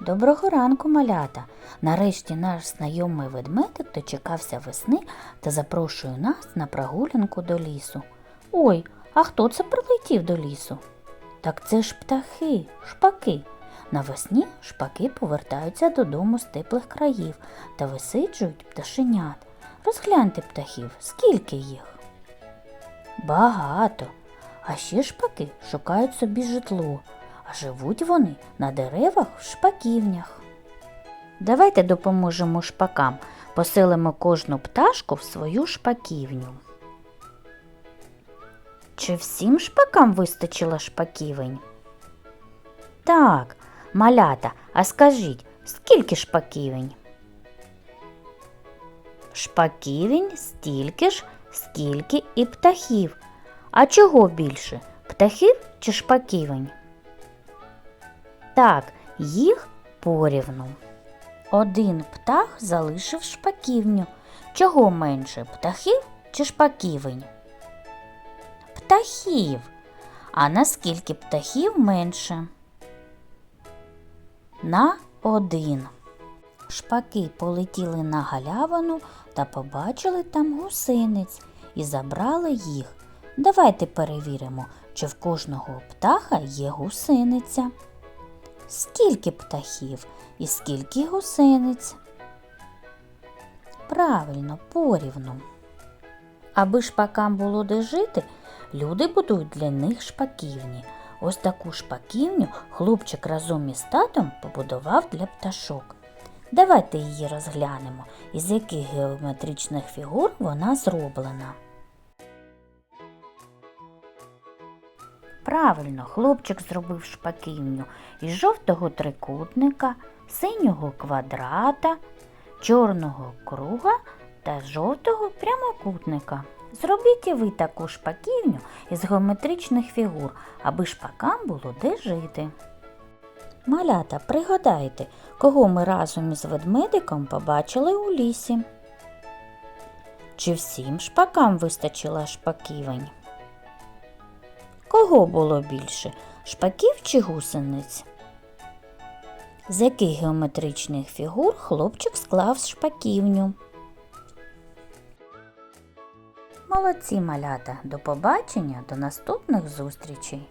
Доброго ранку, малята! Нарешті наш знайомий ведмедик дочекався весни та запрошує нас на прогулянку до лісу. Ой, а хто це прилетів до лісу? Так це ж птахи, шпаки. Навесні шпаки повертаються додому з теплих країв та висиджують пташенят. Розгляньте птахів, скільки їх? Багато. А ще шпаки шукають собі житло, живуть вони на деревах в шпаківнях. Давайте допоможемо шпакам, поселимо кожну пташку в свою шпаківню. Чи всім шпакам вистачило шпаківень? Так, малята, а скажіть, скільки шпаківень? Шпаківень стільки ж, скільки і птахів. А чого більше? Птахів чи шпаківень? Так, їх порівну. Один птах залишив шпаківню. Чого менше птахів чи шпаківень? Птахів. А наскільки птахів менше? На один. Шпаки полетіли на галявину та побачили там гусениць і забрали їх. Давайте перевіримо, чи в кожного птаха є гусениця. Скільки птахів і скільки гусениць? Правильно, порівну. Аби шпакам було де жити, люди будують для них шпаківні. Ось таку шпаківню хлопчик разом із татом побудував для пташок. Давайте її розглянемо, із яких геометричних фігур вона зроблена. Правильно, хлопчик зробив шпаківню із жовтого трикутника, синього квадрата, чорного круга та жовтого прямокутника. Зробіть і ви таку шпаківню із геометричних фігур, аби шпакам було де жити. Малята, пригадайте, кого ми разом із ведмедиком побачили у лісі. Чи всім шпакам вистачило шпаківень? Кого було більше шпаків чи гусениць? З яких геометричних фігур хлопчик склав шпаківню? Молодці малята, до побачення, до наступних зустрічей!